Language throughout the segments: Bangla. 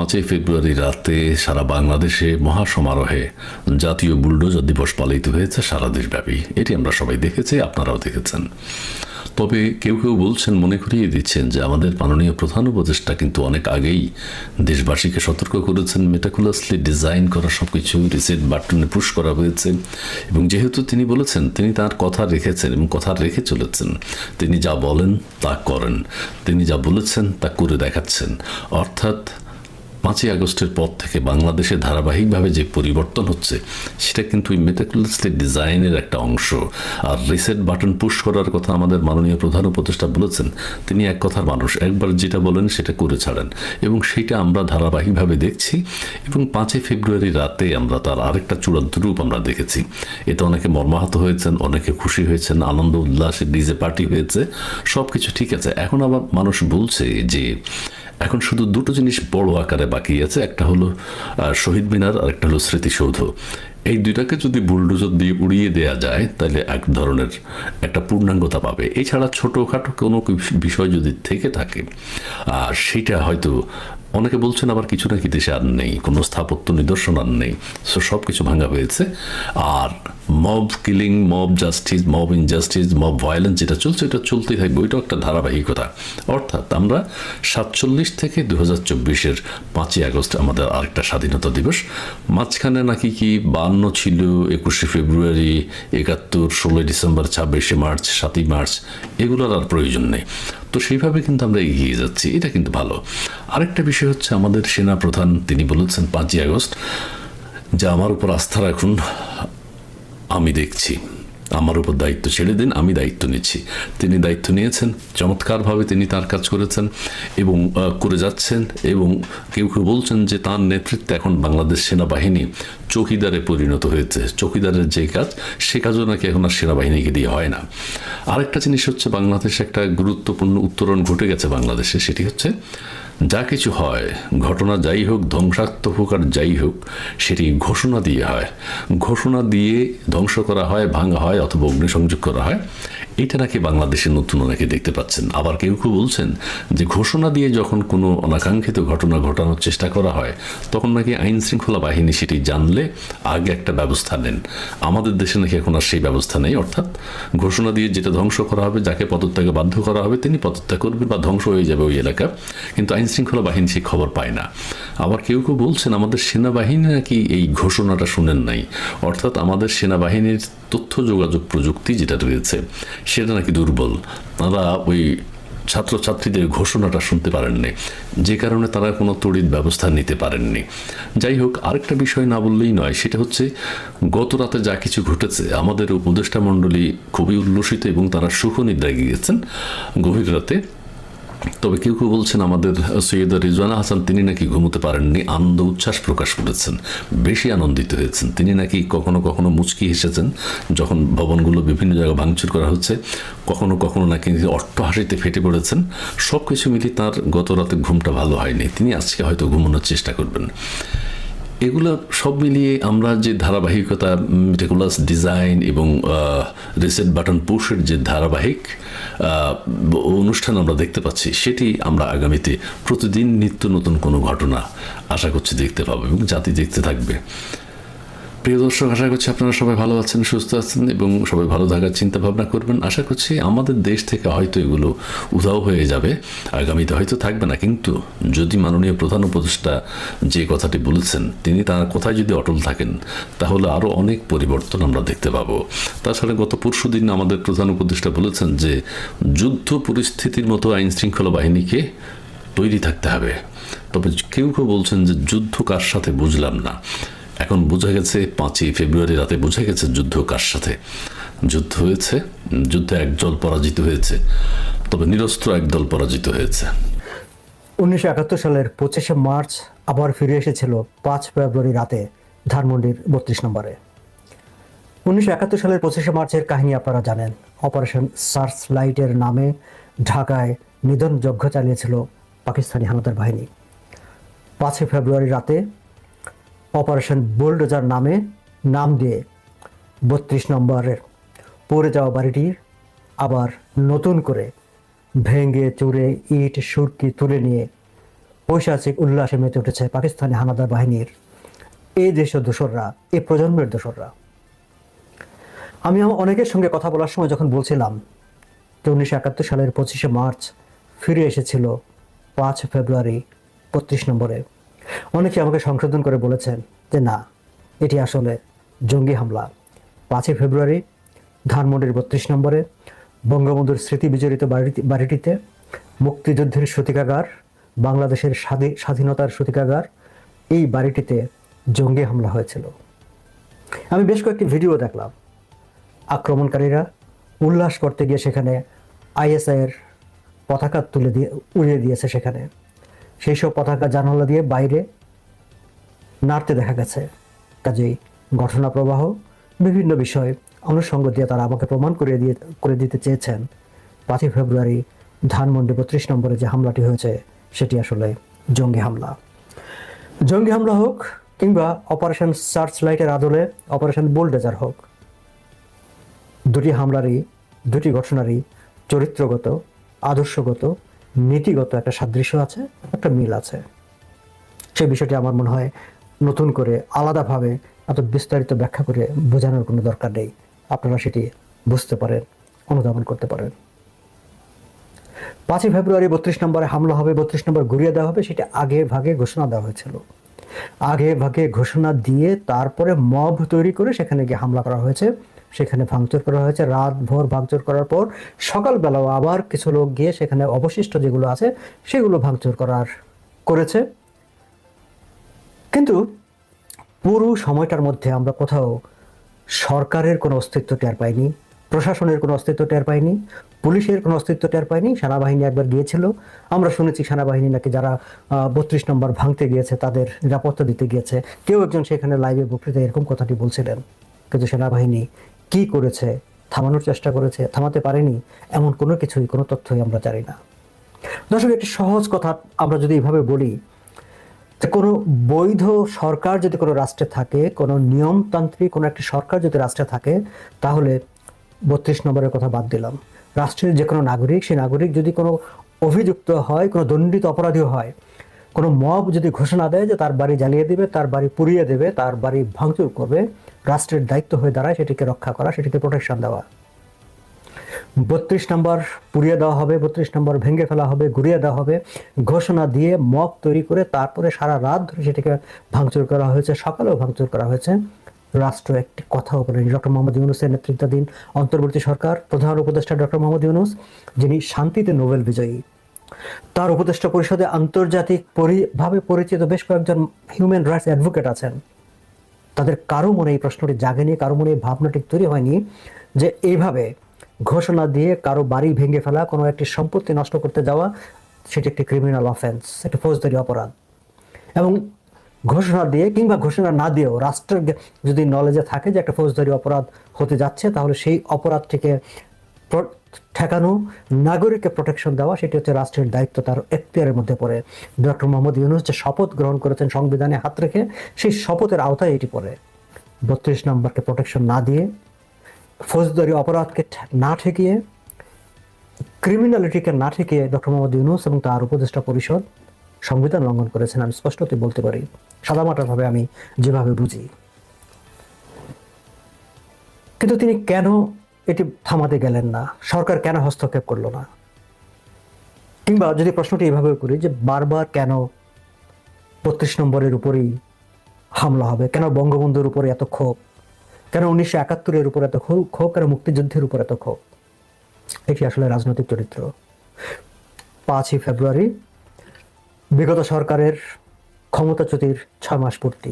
পাঁচই ফেব্রুয়ারি রাতে সারা বাংলাদেশে মহাসমারোহে জাতীয় বুলডোজার দিবস পালিত হয়েছে সারা দেশব্যাপী। এটি আমরা সবাই দেখেছি, আপনারাও দেখেছেন। তবে কেউ কেউ বলছেন, মনে করিয়ে দিচ্ছেন যে আমাদের মাননীয় প্রধান উপদেষ্টা কিন্তু অনেক আগেই দেশবাসীকে সতর্ক করেছেন মেটাকুলাসলি ডিজাইন করা সব কিছু রিসেট বাটনে পুশ করা হয়েছে এবং যেহেতু তিনি বলেছেন, তিনি তার কথা রেখেছেন এবং কথা রেখে চলেছেন, তিনি যা বলেন তা করেন, তিনি যা বলেছেন তা করে দেখাচ্ছেন। অর্থাৎ পাঁচই আগস্টের পর থেকে বাংলাদেশে ধারাবাহিকভাবে যে পরিবর্তন হচ্ছে, সেটা কিন্তু মেটাকুলাসলি ডিজাইনের একটা অংশ। আর রিসেট বাটন পুশ করার কথা আমাদের মাননীয় প্রধান উপদেষ্টা বলেছেন, তিনি এক কথার মানুষ। একবার যেটা বলেন, সেটা করে ছাড়েন। এবং সেটা আমরা ধারাবাহিকভাবে দেখছি। এবং পাঁচই ফেব্রুয়ারি রাতে আমরা তার আরেকটা চূড়ান্ত রূপ আমরা দেখেছি। এতে অনেকে মর্মাহত হয়েছেন, অনেকে খুশি হয়েছেন, আনন্দ, উল্লাসে ডিজে পার্টি হয়েছে সব কিছু ঠিক আছে। এখন আবার মানুষ বলছে যে এখন শুধু দুটো জিনিস বড় আকারে বাকি আছে, একটা হলো শহীদ মিনার, আর একটা হলো স্মৃতিসৌধ। এই দুইটাকে যদি বুলডোজার দিয়ে উড়িয়ে দেয়া যায়, তাহলে এক ধরনের একটা পূর্ণাঙ্গতা পাবে। এছাড়া ছোটোখাটো কোনো বিষয় যদি থেকে থাকে আর সেটা হয়তো অনেকে বলছেন আবার কিছু নাকি দেশে আর নেই, কোনো স্থাপত্য নিদর্শন আর নেই, সো সব কিছু ভাঙা হয়েছে। আর mob killing mob justice mob injustice mob violence যেটা চলছে, এটা চলতেই থাকবে, ওইটাও একটা ধারাবাহিকতা। অর্থাৎ আমরা সাতচল্লিশ থেকে দু হাজার চব্বিশের পাঁচই আগস্ট আমাদের আরেকটা স্বাধীনতা দিবস। মাঝখানে নাকি কি বান্ন ছিল, একুশে ফেব্রুয়ারি, একাত্তর, ষোলোই ডিসেম্বর, ছাব্বিশে মার্চ, সাতই মার্চ, এগুলোর আর প্রয়োজন নেই। তো সেইভাবে কিন্তু আমরা এগিয়ে যাচ্ছি, এটা কিন্তু ভালো। আরেকটা বিষয় হচ্ছে আমাদের সেনা প্রধান তিনি বলেছেন পাঁচই আগস্ট, যে আমার উপর আস্থা রাখুন, আমি দেখছি। আমার উপর দায়িত্ব ছেড়ে দিন, আমি দায়িত্ব নিচ্ছি। তিনি দায়িত্ব নিয়েছেন, চমৎকারভাবে তিনি তার কাজ করেছেন এবং করে যাচ্ছেন এবং কেউ কেউ বলছেন যে তার নেতৃত্বে এখন বাংলাদেশ সেনাবাহিনী চৌকিদারে পরিণত হয়েছে। চৌকিদারের যে কাজ, সে কাজও নাকি এখন আর সেনাবাহিনীকে দিয়ে হয় না। আরেকটা জিনিস হচ্ছে, বাংলাদেশে একটা গুরুত্বপূর্ণ উত্তরণ ঘটে গেছে বাংলাদেশে, সেটি হচ্ছে, যা কিছু হয়, ঘটনা যাই হোক, ধ্বংসাত্মক হোক আর যাই হোক, সেটি ঘোষণা দিয়ে হয়। ঘোষণা দিয়ে ধ্বংস করা হয়, ভাঙা হয় অথবা অগ্নিসংযোগ করা হয়। এটা নাকি বাংলাদেশে নতুন অনেকে দেখতে পাচ্ছেন। আবার কেউ কেউ বলছেন যে ঘোষণা দিয়ে যখন কোনো অনাকাঙ্ক্ষিত ঘটনা ঘটানোর চেষ্টা করা হয়, তখন নাকি আইন শৃঙ্খলা বাহিনী সেটি জানলে আগে একটা ব্যবস্থা নেন। আমাদের দেশে নাকি এখন আর সেই ব্যবস্থা নেই, অর্থাৎ ঘোষণা দিয়ে যেটা ধ্বংস করা হবে, যাকে পদত্যাগে বাধ্য করা হবে, তিনি পদত্যাগ করবেন বা ধ্বংস হয়ে যাবে ওই এলাকা। কিন্তু আইন শৃঙ্খলা বাহিনী সেই খবর পায় না। আবার কেউ কেউ বলছেন আমাদের সেনাবাহিনী নাকি এই ঘোষণাটা শুনেন নাই। অর্থাৎ আমাদের সেনাবাহিনীর তথ্য যোগাযোগ প্রযুক্তি যেটা রয়েছে, সেটা নাকি দুর্বল। তারা ওই ছাত্রছাত্রীদের ঘোষণাটা শুনতে পারেননি, যে কারণে তারা কোনো তড়িৎ ব্যবস্থা নিতে পারেননি। যাই হোক, আরেকটা বিষয় না বললেই নয়, সেটা হচ্ছে গত রাতে যা কিছু ঘটেছে, আমাদের উপদেষ্টা মণ্ডলী খুবই উল্লসিত এবং তারা সুখ সুখনিদ্রায় গিয়েছেন গভীর রাতে। তবে কেউ কেউ বলছেন আমাদের সৈয়দ রিজওয়ানা হাসান, তিনি নাকি ঘুমোতে পারেননি, আনন্দ উচ্ছ্বাস প্রকাশ করেছেন, বেশি আনন্দিত হয়েছেন। তিনি নাকি কখনো কখনো মুচকি হেসেছেন, যখন ভবনগুলো বিভিন্ন জায়গায় ভাঙচুর করা হচ্ছে, কখনো কখনো নাকি অট্টহাসিতে ফেটে পড়েছেন। সব কিছু মিলিয়ে তাঁর গত রাতে ঘুমটা ভালো হয়নি। তিনি আজকে হয়তো ঘুমানোর চেষ্টা করবেন। এগুলো সব মিলিয়ে আমরা যে ধারাবাহিকতা মেটিকুলাস ডিজাইন এবং রিসেট বাটন পুশের যে ধারাবাহিক অনুষ্ঠান আমরা দেখতে পাচ্ছি, সেটি আমরা আগামীতে প্রতিদিন নিত্য নতুন কোনো ঘটনা আশা করছি দেখতে পাবো এবং জাতি দেখতে থাকবে। প্রিয় দর্শক, আশা করছি আপনারা সবাই ভালো আছেন, সুস্থ আছেন এবং সবাই ভালো থাকার চিন্তা ভাবনা করবেন। আশা করছি আমাদের দেশ থেকে হয়তো এগুলো উধাও হয়ে যাবে, আগামীতে হয়তো থাকবে না। কিন্তু যদি মাননীয় প্রধান উপদেষ্টা যে কথাটি বলেছেন, তিনি তার কথায় যদি অটল থাকেন, তাহলে আরও অনেক পরিবর্তন আমরা দেখতে পাবো। তাছাড়া গত পরশু দিন আমাদের প্রধান উপদেষ্টা বলেছেন যে, যুদ্ধ পরিস্থিতির মতো আইন শৃঙ্খলা বাহিনীকে তৈরি থাকতে হবে। তবে কেউ কেউ বলছেন যে, যুদ্ধ কার সাথে বুঝলাম না। এখন বোঝা গেছে পাঁচই ফেব্রুয়ারি রাতে বোঝা গেছে যুদ্ধ কার সাথে। যুদ্ধ হয়েছে, যুদ্ধে একদল পরাজিত হয়েছে, তবে নিরস্ত্র একদল পরাজিত হয়েছে। উনিশশো একাত্তর সালের পঁচিশে মার্চ আবার ফিরে এসেছিল পাঁচ ফেব্রুয়ারি রাতে ধানমন্ডির বত্রিশ নম্বরে। উনিশশো একাত্তর সালের পঁচিশে মার্চের কাহিনী আপনারা জানেন। অপারেশন সার্চ লাইটের নামে ঢাকায় নিধন যজ্ঞ চালিয়েছিল পাকিস্তানি হানাদার বাহিনী। পাঁচই ফেব্রুয়ারি রাতে অপারেশন বুলডোজার নামে নাম দিয়ে বত্রিশ নম্বরের পড়ে যাওয়া বাড়িটির আবার নতুন করে ভেঙে চুরে ইট, সুরকি তুলে নিয়ে পৈশাচিক উল্লাসে মেতে উঠেছে পাকিস্তানি হানাদার বাহিনীর। এই দেশের দোসররা এই প্রজন্মের দোসররা। আমি আমার অনেকের সঙ্গে কথা বলার সময় যখন বলছিলাম যে উনিশশো একাত্তর সালের পঁচিশে মার্চ ফিরে এসেছিল পাঁচ ফেব্রুয়ারি বত্রিশ নম্বরে অনেকে আমাকে সংশোধন করে বলেছেন যে না, এটি আসলে জঙ্গি হামলা। পাঁচই ফেব্রুয়ারি, ধানমন্ডির বত্রিশ নম্বরে, বঙ্গবন্ধুর স্মৃতি বিজড়িত বাড়িটি বাড়িটিতে মুক্তিযুদ্ধের সূতিকাগার, বাংলাদেশের স্বাধী- স্বাধীনতার সূতিকাগার, এই বাড়িটিতে জঙ্গি হামলা হয়েছিল। আমি বেশ কয়েকটি ভিডিও দেখলাম। আক্রমণকারীরা উল্লাস করতে গিয়ে সেখানে আইএসআইয়ের পতাকা তুলে দিয়ে উড়িয়ে দিয়েছে সেখানে। সেই সব পতাকা জানালা দিয়ে বাইরে নাড়তে দেখা গেছে। কাজেই ঘটনা প্রবাহ বিভিন্ন বিষয়ে অনুষঙ্গ দিয়ে তারা আমাকে প্রমাণ করে দিয়ে, করে দিতে চেয়েছেন। পাঁচই ফেব্রুয়ারি ধানমন্ডি বত্রিশ নম্বরে যে হামলাটি হয়েছে, সেটি আসলে জঙ্গি হামলা। জঙ্গি হামলা হোক কিংবা অপারেশন সার্চ লাইটের আদলে অপারেশন বুলডেজার হোক, দুটি হামলারই, দুটি ঘটনারই চরিত্রগত, আদর্শগত নীতিগত একটা সাদৃশ্য আছে, একটা মিল আছে। সেই বিষয়টি আমার মনে হয় নতুন করে আলাদাভাবে এত বিস্তারিত ব্যাখ্যা করে বোঝানোর কোনো দরকার নেই। আপনারা সেটি বুঝতে পারেন, অনুধাবন করতে পারেন। পাঁচই ফেব্রুয়ারি বত্রিশ নম্বরে হামলা হবে, বত্রিশ নম্বর ঘুরিয়ে দেওয়া হবে, সেটা আগে ভাগে ঘোষণা দেওয়া হয়েছিল। আগে ভাগে ঘোষণা দিয়ে তারপরে মব তৈরি করে সেখানে গিয়ে হামলা করা হয়েছে। সেখানে ভাঙচুর করা হয়েছে। রাত ভোর ভাঙচুর করার পর সকালবেলাও আবার কিছু লোক গিয়ে সেখানে অবশিষ্ট যেগুলো আছে সেগুলো ভাঙচুর করার করেছে। কিন্তু পুরো সময়টার মধ্যে আমরা কোথাও সরকারের কোনো অস্তিত্ব টের পাইনি। প্রশাসনের কোনো অস্তিত্ব টের পায়নি পুলিশের কোনো অস্তিত্ব টের পায়নি সেনাবাহিনী একবার গিয়েছিল। আমরা শুনেছি সেনাবাহিনী নাকি যারা বত্রিশ নম্বর ভাঙতে গিয়েছে, তাদের নিরাপত্তা দিতে গিয়েছে। কেউ একজন সেখানে লাইভে বক্তৃতা এরকম কথাটি বলছিলেন, কিন্তু সেনাবাহিনী কি করেছে, থামানোর চেষ্টা করেছে, থামাতে পারেনি, এমন কোনো কিছুই, কোনো তথ্যই আমরা জানি না। দর্শক, একটি সহজ কথা আমরা যদি এইভাবে বলি, যে কোনো বৈধ সরকার যদি কোনো রাষ্ট্রে থাকে, কোনো নিয়মতান্ত্রিক কোনো একটি সরকার যদি রাষ্ট্রে থাকে, তাহলে বত্রিশ নম্বরের কথা বাদ দিলাম। রাষ্ট্রের যে কোনো নাগরিক, সেই নাগরিক যদি কোনো অভিযুক্ত হয়, কোনো দণ্ডিত অপরাধী হয়, কোনো মব যদি ঘোষণা দেয় যে তার বাড়ি জ্বালিয়ে দেবে, তার বাড়ি পুড়িয়ে দেবে, তার বাড়ি ভাঙচুর করবে, রাষ্ট্রের দায়িত্ব হয়ে দাঁড়ায় সেটিকে রক্ষা করা, সেটিকে প্রোটেকশন দেওয়া। বত্রিশ নম্বর পুড়িয়ে দেওয়া হবে, বত্রিশ নম্বর ভেঙে ফেলা হবে ঘুরিয়ে দেওয়া হবে, ঘোষণা দিয়ে মব তৈরি করে তারপরে সারা রাত ধরে সেটিকে ভাঙচুর করা হয়েছে, সকালেও ভাঙচুর করা হয়েছে। রাষ্ট্র একটি কথাও বলেনি। ডক্টর মোহাম্মদ ইউনুসের নেতৃত্বাধীন অন্তর্বর্তী সরকার প্রধান উপদেষ্টা ডক্টর মোহাম্মদ ইউনুস, যিনি শান্তিতে নোবেল বিজয়ী। তার উপদেষ্টা পরিষদে আন্তর্জাতিক ভাবে পরিচিত বেশ কয়েকজন হিউম্যান রাইটস অ্যাডভোকেট আছেন। তাদের কারও মনে এই প্রশ্নটি জাগেনি, কারও মনে এই ভাবনাটি তৈরি হয়নি যে এইভাবে ঘোষণা দিয়ে কারও বাড়ি ভেঙে ফেলা, কোনো একটি সম্পত্তি নষ্ট করতে যাওয়া, সেটি একটি ক্রিমিনাল অফেন্স একটি ফৌজদারি অপরাধ। এবং ঘোষণা দিয়ে কিংবা ঘোষণা না দিয়েও রাষ্ট্রের যদি নলেজে থাকে যে একটা ফৌজদারি অপরাধ হতে যাচ্ছে, তাহলে সেই অপরাধটিকে প্র- ঠেকানো, নাগরিককে প্রোটেকশন দেওয়া, সেটি হচ্ছে রাষ্ট্রের দায়িত্ব তার এখতিয়ারের মধ্যে পড়ে। ডক্টর মোহাম্মদ ইউনুস যে শপথ গ্রহণ করেছেন সংবিধানে হাত রেখে, সেই শপথের আওতায় এটি পড়ে। বত্রিশ নম্বরকে প্রোটেকশন না দিয়ে, ফৌজদারি অপরাধকে না ঠেকিয়ে ক্রিমিনালিটিকে না ঠেকিয়ে ডক্টর মোহাম্মদ ইউনুস এবং তার উপদেষ্টা পরিষদ সংবিধান লঙ্ঘন করেছেন, আমি স্পষ্টতই বলতে পারি। সাদামাটাভাবে আমি যেভাবে বুঝি। কিন্তু তিনি কেন এটি থামাতে গেলেন না? সরকার কেন হস্তক্ষেপ করল না? কিংবা যদি প্রশ্নটি এভাবে করি যে বারবার কেন বত্রিশ নম্বরের উপরেই হামলা হবে? কেন বঙ্গবন্ধুর উপরে এত ক্ষোভ? কেন উনিশশো একাত্তরের উপর এত ক্ষোভ কেন মুক্তিযুদ্ধের উপর এত ক্ষোভ? এটি আসলে রাজনৈতিক চরিত্র। পাঁচই ফেব্রুয়ারি বিগত সরকারের ক্ষমতাচ্যুতির ছয় মাস পূর্তি।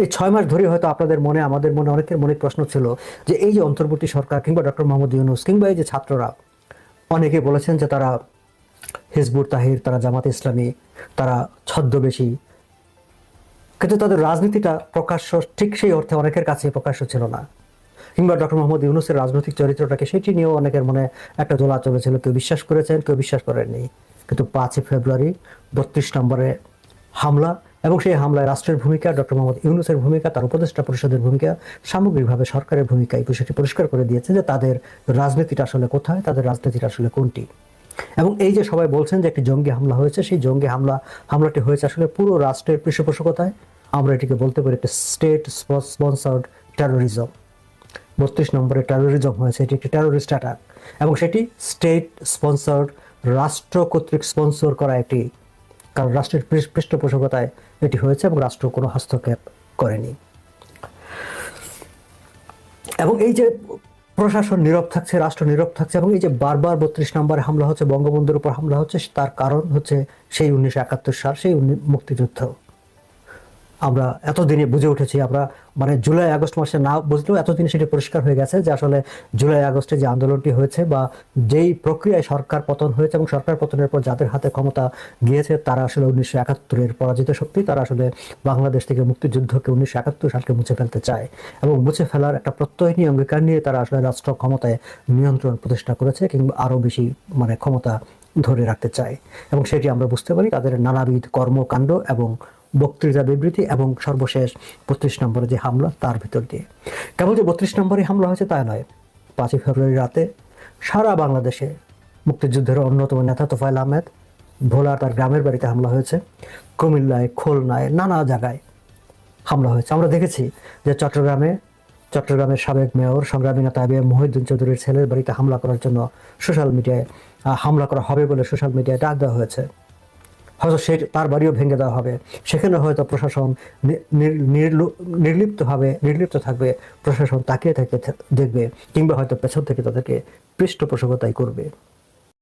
এই ছয় মাস ধরে হয়তো আপনাদের মনে, আমাদের মনে, অনেকের মনে প্রশ্ন ছিল যে এই যে অন্তর্বর্তী সরকার কিংবা ডক্টর মোহাম্মদ ইউনুস কিংবা এই যে ছাত্ররা, অনেকে বলেছেন যে তারা হিজবুর তাহির, তারা জামাত ইসলামী, তারা ছদ্মবেশী। কিন্তু তাদের রাজনীতিটা প্রকাশ্য, ঠিক সেই অর্থে অনেকের কাছে প্রকাশ্য ছিল না। কিংবা ডক্টর মোহাম্মদ ইউনুসের রাজনৈতিক চরিত্রটাকে সেটি নিয়েও অনেকের মনে একটা দোলা চলেছিল, কেউ বিশ্বাস করেছেন, কেউ বিশ্বাস করেননি। কিন্তু পাঁচই ফেব্রুয়ারি বত্রিশ নম্বরে হামলা এবং সেই হামলায় রাষ্ট্রের ভূমিকা, ডক্টর মোহাম্মদ ইউনুসের ভূমিকা, তার উপদেষ্টা পরিষদের ভূমিকা, সামগ্রিকভাবে সরকারের ভূমিকা এই বিষয়টি পরিষ্কার করে দিয়েছে যে তাদের রাজনীতিটা আসলে কোথায়, তাদের রাজনীতিটা আসলে কোনটি। এবং এই যে সবাই বলছেন যে একটি জঙ্গি হামলা হয়েছে, সেই জঙ্গি হামলা, হামলাটি হয়েছে আসলে পুরো রাষ্ট্রের পৃষ্ঠপোষকতায়। আমরা এটিকে বলতে পারি একটি স্টেট স্পন্সার্ড টেরোরিজম বত্রিশ নম্বরে টেরোরিজম হয়েছে, এটি একটি টেরোরিস্ট অ্যাটাক এবং সেটি স্টেট স্পন্সার্ড রাষ্ট্র কর্তৃক স্পন্সর করা একটি, কারণ রাষ্ট্রের পৃষ্ঠপোষকতায় এটি হয়েছে এবং রাষ্ট্র কোনো হস্তক্ষেপ করেনি। এবং এই যে প্রশাসন নীরব থাকছে, রাষ্ট্র নীরব থাকছে, এবং এই যে বারবার বত্রিশ নম্বরে হামলা হচ্ছে, বঙ্গবন্ধুর উপর হামলা হচ্ছে, তার কারণ হচ্ছে সেই উনিশশো একাত্তর সাল, সেই মুক্তিযুদ্ধ। আমরা এতদিনে বুঝে উঠেছি, আমরা মানে জুলাই আগস্ট মাসে না বুঝলেও এতদিনে সেটি পরিষ্কার হয়ে গেছে যে আসলে জুলাই আগস্টে যে আন্দোলনটি হয়েছে বা যেই প্রক্রিয়ায় সরকার পতন হয়েছে এবং সরকার পতনের পর যাদের হাতে ক্ষমতা গিয়েছে, তারা আসলে উনিশশো একাত্তরের পরাজিত শক্তি, তারা আসলে বাংলাদেশ থেকে মুক্তিযুদ্ধকে উনিশশো একাত্তর সালকে মুছে ফেলতে চায় এবং মুছে ফেলার একটা প্রত্যয় নিয়ে, অঙ্গীকার নিয়ে তারা আসলে রাষ্ট্র ক্ষমতায় নিয়ন্ত্রণ প্রতিষ্ঠা করেছে কিংবা আরও বেশি মানে ক্ষমতা ধরে রাখতে চায় এবং সেটি আমরা বুঝতে পারি তাদের নানাবিধ কর্মকাণ্ড এবং বক্তৃতা বিবৃতি এবং সর্বশেষ বত্রিশ নম্বরে যে হামলা, তার ভিতর দিয়ে। কেবল যে বত্রিশ নম্বরে হামলা হয়েছে তা নয়, পাঁচই ফেব্রুয়ারি রাতে সারা বাংলাদেশে মুক্তিযুদ্ধের অন্যতম নেতা তোফাইল আহমেদ ভোলা তার গ্রামের বাড়িতে হামলা হয়েছে। কুমিল্লায়, খুলনায়, নানা জায়গায় হামলা হয়েছে। আমরা দেখেছি যে চট্টগ্রামে, চট্টগ্রামের সাবেক মেয়র, সংগ্রামী নেতা এ বি মহিউদ্দিন চৌধুরীর ছেলের বাড়িতে হামলা করার জন্য সোশ্যাল মিডিয়ায় হামলা করা হবে বলে সোশ্যাল মিডিয়ায় ডাক দেওয়া হয়েছে। হয়তো সে তার বাড়িও ভেঙে দেওয়া হবে। সেখানে হয়তো প্রশাসন নির্লিপ্তভাবে, নির্লিপ্ত থাকবে। প্রশাসন তাকিয়ে থাকে দেখবে কিংবা হয়তো পেছন থেকে তাদেরকে পৃষ্ঠপোষকতাই করবে।